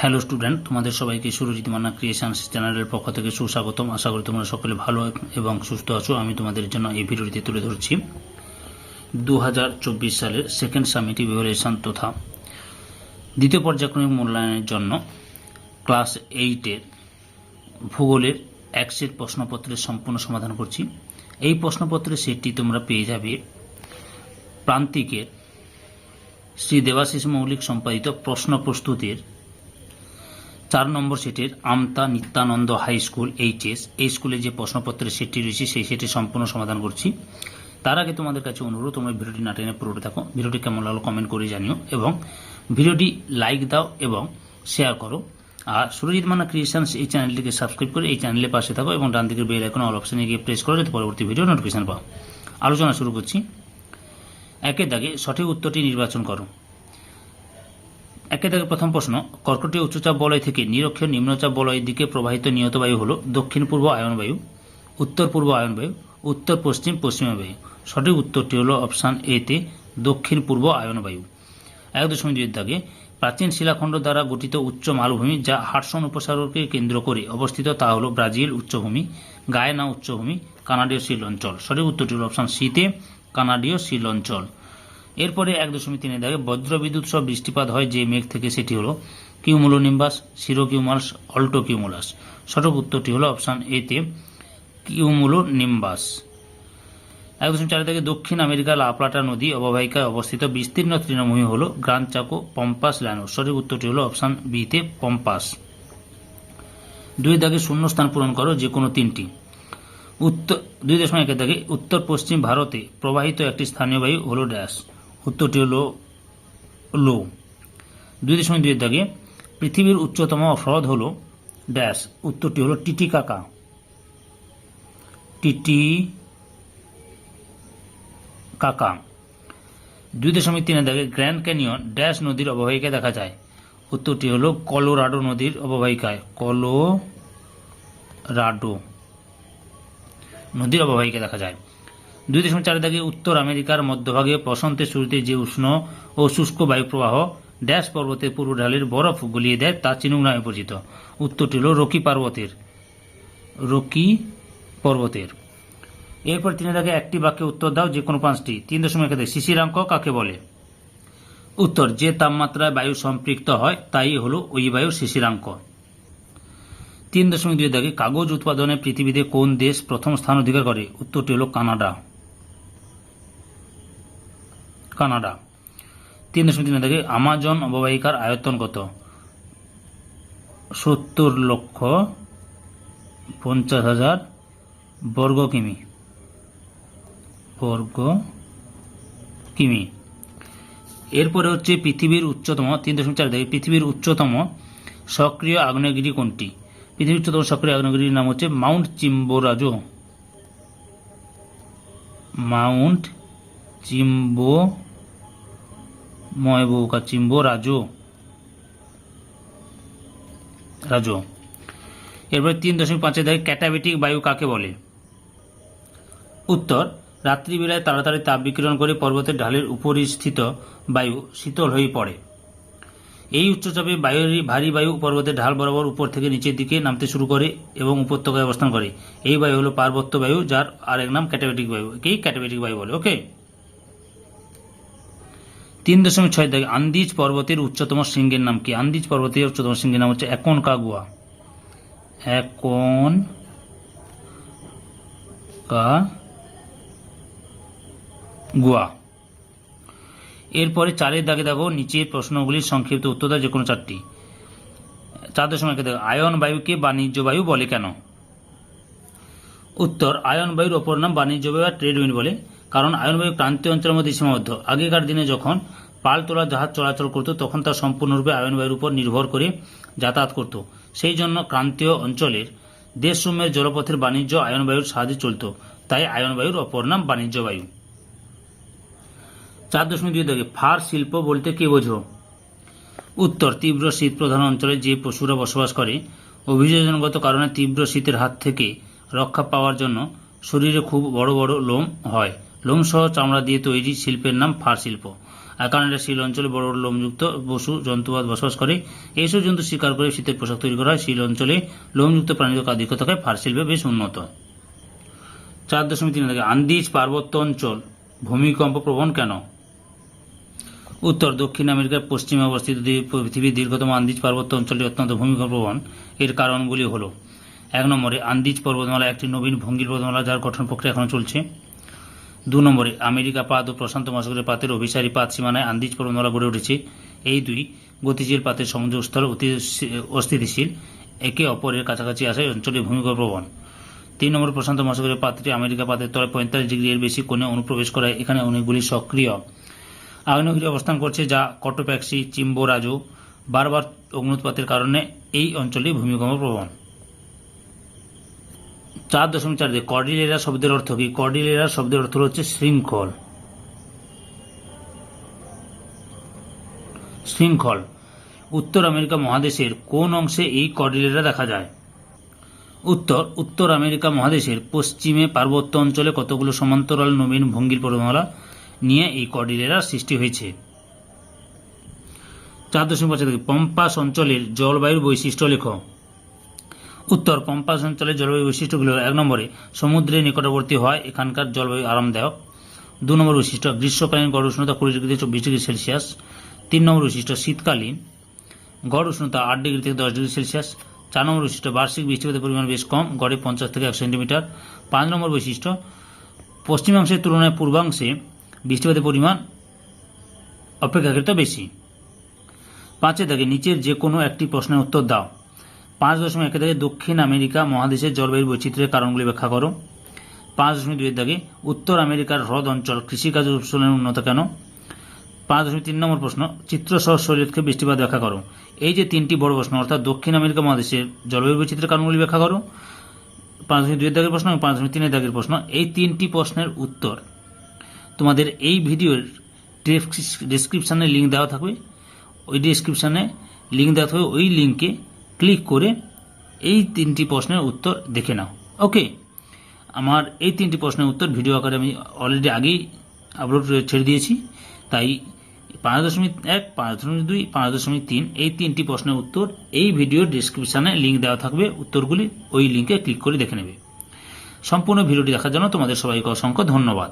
Hello student, তোমাদের সবাইকে Surajit Manna creations চ্যানেলের পক্ষ থেকে সুস্বাগতম। আশা করি তোমরা সকলে ভালো এবং সুস্থ আছো। আমি তোমাদের জন্য এই ভিডিওটি তুলে ধরছি। দু হাজার চব্বিশ সালের সেকেন্ড সামিট ইভ্যালুয়েশন তথা দ্বিতীয় পর্যায়ক্রমিক মূল্যায়নের জন্য ক্লাস এইটের ভূগোলের এক সেট প্রশ্নপত্রের সম্পূর্ণ সমাধান করছি। এই প্রশ্নপত্রের সেটটি তোমরা পেয়ে যাবে প্রান্তিকের শ্রী দেবাশিস মৌলিক সম্পাদিত প্রশ্ন প্রস্তুতির চার নম্বর সেটের Amta Nityananda high school HS এই স্কুলে যে প্রশ্নপত্রের সেটটি রয়েছে, সেই সেটি সম্পূর্ণ সমাধান করছি। তার আগে তোমাদের কাছে অনুরোধ, তোমরা ভিডিওটি না টেনে পুরোটা থাকো ভিডিওটি কেমন লাগল কমেন্ট করে জানিও এবং ভিডিওটি লাইক দাও এবং শেয়ার করো। আর সুরজিৎ মানা ক্রিয়েশনস এই চ্যানেলটিকে সাবস্ক্রাইব করে এই চ্যানেলের পাশে থাকো এবং ডান দিকের বেল আইকন অল অপশনে গিয়ে প্রেস করো যাতে পরবর্তী ভিডিও নোটিফিকেশন পাও। আলোচনা শুরু করছি। একের দাগে সঠিক উত্তরটি নির্বাচন করো। একে দাগে প্রথম প্রশ্ন, কর্কটীয় উচ্চচাপ বলয় থেকে নিরক্ষীয় নিম্নচাপ বলয়ের দিকে প্রবাহিত নিয়ত বায়ু হল দক্ষিণ পূর্ব আয়ন বায়ু, উত্তর পূর্ব আয়ন বায়ু, উত্তর পশ্চিম পশ্চিমা বায়ু। সঠিক উত্তরটি হল অপশান এ তে দক্ষিণ পূর্ব আয়ন বায়ু। এক দশমিক দুইয়ের দাগে প্রাচীন শিলাখণ্ড দ্বারা গঠিত উচ্চ মালভূমি যা হাটসন উপসাগরকে কেন্দ্র করে অবস্থিত তা হল ব্রাজিল উচ্চভূমি, গায়না উচ্চভূমি, কানাডীয় শিল অঞ্চল সঠিক উত্তরটি হল অপশান সিতে কানাডীয় শিল অঞ্চল এরপরে এক দশমিক তিনের দাগে বজ্র বিদ্যুৎ সহ বৃষ্টিপাত হয় যে মেঘ থেকে, সেটি হলো কিউমুলোনিম্বাস অল্টো কিউমুলাস সঠিক উত্তরটি হলো অপশান এতে কিউমুলোনিম্বাস। এক দশমিক চার থেকে দক্ষিণ আমেরিকার লাপ্লাটা নদী অববাহিকায় অবস্থিত বিস্তীর্ণ তৃণভূমি হল গ্রান্ড চাকো পম্পাস ল্যানো সঠিক উত্তরটি হলো অপশান বিতে পম্পাস। দুই দাগে শূন্যস্থান পূরণ করো যে কোনো তিনটি। উত্তর দুই দশমিক একের দাগে উত্তর পশ্চিম ভারতে প্রবাহিত একটি স্থানীয় বায়ু হলো ড্যাশ। উত্তরটি হলো লো। দুই দশমিক দুইয়ের দাগে পৃথিবীর উচ্চতম হ্রদ হল ড্যাশ উত্তরটি হলো টিটিকাকা টিটি কাকা। দুই দশমিক তিনের দাগে গ্র্যান্ড ক্যানিয়ন, ড্যাশ নদীর অববাহিকায় দেখা যায়। উত্তরটি হলো কলোরাডো নদীর অববাহিকায়। কলোরাডো নদীর অববাহিকায় দেখা যায়। দুই দশমিক চার দাগে উত্তর আমেরিকার মধ্যভাগে বসন্তের শুরুতে যে উষ্ণ ও শুষ্ক বায়ুপ্রবাহ, ড্যাশ পর্বতের পূর্ব ঢালের বরফ গলিয়ে দেয়, তা চিনুক নামে পরিচিত। উত্তরটি হল রকি পর্বতের রকি পর্বতের। এরপর তিনি দাগে একটি বাক্যে উত্তর দাও, যে কোনো পাঁচটি। তিন দশমিক শিশিরাঙ্ক কাকে বলে? উত্তর, যে তাপমাত্রায় বায়ু সম্পৃক্ত হয়, তাই হলো ওই বায়ুর শিশিরাঙ্ক তিন দশমিক দুই দাগে কাগজ উৎপাদনে পৃথিবীতে কোন দেশ প্রথম স্থান অধিকার করে? উত্তরটি হল কানাডা। কানাডা। তিন দশমিক তিন দাগে আমাজন অববাহিকার আয়তন কত? সত্তর লক্ষ পঞ্চাশ হাজার বর্গ কিমি। বর্গ কিমি। এরপরে হচ্ছে পৃথিবীর উচ্চতম, তিন দশমিক চার দাগে পৃথিবীর উচ্চতম সক্রিয় আগ্নেয়গিরি কোনটি? পৃথিবীর উচ্চতম সক্রিয় আগ্নেয়গিরির নাম হচ্ছে মাউন্ট চিম্বোরাজো। মাউন্ট চিম্বো ময়বৌকা চিম্বো রাজু। রাজু, এরপরে তিন দশমিক পাঁচের দাগে ক্যাটাবেটিক বায়ু কাকে বলে? উত্তর, রাত্রিবেলায় তাড়াতাড়ি তাপ বিকিরণ করে পর্বতের ঢালের উপরিস্থিত বায়ু শীতল হয়ে পড়ে। এই উচ্চচাপে বায়ুর ভারী বায়ু পর্বতের ঢাল বরাবর উপর থেকে নিচের দিকে নামতে শুরু করে এবং উপত্যকায় অবস্থান করে। এই বায়ু হলো পার্বত্য বায়ু, যার আরেক নাম ক্যাটাবেটিক বায়ু। একেই ক্যাটাবেটিক বায়ু বলে, ওকে? তিন দশমিক ছয় দাগে আন্দিজ পর্বতের উচ্চতম শৃঙ্গের নাম কি? আন্দিজ পর্বতের উচ্চতম শৃঙ্গের নাম হচ্ছে একন কাগুয়া। একন কা গুয়া এরপরে চারের দাগে দেখো, নিচের প্রশ্নগুলির সংক্ষিপ্ত উত্তর দাও যে কোনো চারটি। চার দশমিক দেখো আয়ন বায়ুকে বাণিজ্য বায়ু বলে কেন? উত্তর, আয়ন বায়ুর অপর নাম বাণিজ্য বায়ু আর ট্রেড উইন্ড বলে। কারণ আয়ন বায়ু ক্রান্তীয় অঞ্চলের মধ্যে সীমাবদ্ধ। আগেকার দিনে যখন পাল তোলা, জাহাজ চলাচল করত, তখন তা সম্পূর্ণরূপে আয়ন বায়ুর উপর নির্ভর করে যাতায়াত করত। সেই জন্য ক্রান্তীয় অঞ্চলের দেশসমূহের জলপথের বাণিজ্য আয়ন বায়ুর সাহায্যে চলত। তাই আয়ন বায়ুর অপর নাম বাণিজ্য বায়ু। চার দশমিক দুই দাগে ফার শিল্প বলতে কে বোঝো? উত্তর, তীব্র শীত প্রধান অঞ্চলে যে পশুরা বসবাস করে, অভিযোজনগত কারণে তীব্র শীতের হাত থেকে রক্ষা পাওয়ার জন্য শরীরে খুব বড় বড় লোম হয়। লোম সহ চামড়া দিয়ে তৈরি শিল্পের নাম ফার শিল্প। কারণ এটা শীল অঞ্চলে বড় বড় লোমযুক্ত পশু, জন্তুবাদ বসবাস করে। এইসব জন্তু শিকার করে শীতের পোশাক তৈরি করা হয়। শীল অঞ্চলে লোমযুক্ত প্রাণীদের কাদিক্য থাকায় ফার শিল্পে বেশ উন্নত। চার দশমিক তিন থেকে আন্দিজ পার্বত্য অঞ্চল। ভূমিকম্প প্রবণ কেন? উত্তর, দক্ষিণ আমেরিকার পশ্চিমে অবস্থিত পৃথিবীর দীর্ঘতম আন্দিজ পার্বত্য অঞ্চলটি অত্যন্ত ভূমিকম্প প্রবণ। এর কারণগুলি হল, এক নম্বরে, আন্দিজ পর্বতমালা একটি নবীন ভঙ্গির পর্বতমালা যার গঠন প্রক্রিয়া এখনও চলছে। দু নম্বরে, আমেরিকা পাত ও প্রশান্ত মহাসাগরের পাতের অভিসারী পাত সীমানায় আন্দিজ পর্বতমালা গড়ে উঠেছে। এই দুই গতিশীল পাতের সংযোগস্থল অতি অস্থিতিশীল, একে অপরের কাছাকাছি আসায় অঞ্চলে ভূমিকম্প প্রবণ তিন নম্বর, প্রশান্ত মহাসাগরের পাত্রটি আমেরিকা পাতের তলায় পঁয়তাল্লিশ ডিগ্রি এর বেশি কোণে অনুপ্রবেশ করায় এখানে অনেকগুলি সক্রিয়। আগ্নেয়গিরি অবস্থান করছে যা কটোপ্যাক্সি, চিম্বোরাজো, বারবার অগ্নুৎপাতের কারণে এই অঞ্চলে ভূমিকম্প প্রবণ চার দশমিক চার কর্ডিলেরা শব্দের অর্থ কি? কর্ডিলেরা শব্দের অর্থ হচ্ছে শৃঙ্খল। শৃঙ্খল। উত্তর আমেরিকা মহাদেশের কোন অংশে এই কর্ডিলেরা দেখা যায়? উত্তর উত্তর আমেরিকা মহাদেশের পশ্চিমে পার্বত্য অঞ্চলে কতগুলো সমান্তরাল নবীন ভঙ্গির পরমালা নিয়ে এই কর্ডিলেরা সৃষ্টি হয়েছে? চার দশমিক পাঁচ থেকে পম্পাস অঞ্চলের জলবায়ুর বৈশিষ্ট্য লেখ। উত্তর কম্পাস অঞ্চলের জলবায়ু বৈশিষ্ট্যগুলো এক নম্বরে সমুদ্রের নিকটবর্তী হয় এখানকার জলবায়ু আরামদায়ক। দু নম্বর বৈশিষ্ট্য, গ্রীষ্মকালীন গড় উষ্ণতা কুড়ি ডিগ্রি চব্বিশ ডিগ্রি সেলসিয়াস। তিন নম্বর বৈশিষ্ট্য, শীতকালীন গড় উষ্ণতা আট ডিগ্রি থেকে দশ ডিগ্রি সেলসিয়াস। চার নম্বর বৈশিষ্ট্য, বার্ষিক বৃষ্টিপাতের পরিমাণ বেশ কম, গড়ে পঞ্চাশ থেকে একশো সেন্টিমিটার। পাঁচ নম্বর বৈশিষ্ট্য, পশ্চিমাংশের তুলনায় পূর্বাংশে বৃষ্টিপাতের পরিমাণ অপেক্ষাকৃত বেশি। পাঁচে থেকে নিচের যে কোনো একটি প্রশ্নের উত্তর দাও। পাঁচ দশমিক একে থেকে দক্ষিণ আমেরিকা মহাদেশের জলবায়ুর বৈচিত্র্যের কারণগুলি ব্যাখ্যা করো। পাঁচ দশমিক দুই দাগে উত্তর আমেরিকার হ্রদ অঞ্চল কৃষিকাজের উৎসলের উন্নত কেন? পাঁচ দশমিক তিন নম্বর প্রশ্ন, চিত্রসহ শরীরকে বৃষ্টিপাত ব্যাখ্যা করো। এই যে তিনটি বড় প্রশ্ন, অর্থাৎ দক্ষিণ আমেরিকা মহাদেশের জলবায়ু বৈচিত্র্যের কারণগুলি ব্যাখ্যা করো। পাঁচ দশমিক দুই দাগের প্রশ্ন এবং পাঁচ দশমিক তিনের দাগের প্রশ্ন, এই তিনটি প্রশ্নের উত্তর। তোমাদের এই ভিডিওর ডিসক্রিপশানে লিঙ্ক দেওয়া থাকবে। ওই ডিসক্রিপশানে লিঙ্ক দেওয়া থাকবে, ওই লিঙ্কে ক্লিক করে এই তিনটি প্রশ্নের উত্তর দেখে নাও। ওকে, আমার এই তিনটি প্রশ্নের উত্তর ভিডিও আকারে আমি অলরেডি আগেই আপলোড ছেড়ে দিয়েছি। তাই পাঁচ দশমিক এক, পাঁচ দশমিক দুই, পাঁচ দশমিক তিন, এই তিনটি প্রশ্নের উত্তর এই ভিডিওর ডিসক্রিপশানে লিঙ্ক দেওয়া থাকবে। উত্তরগুলি ওই লিঙ্কে ক্লিক করে দেখে নেবে। সম্পূর্ণ ভিডিওটি দেখার জন্য তোমাদের সবাইকে অসংখ্য ধন্যবাদ।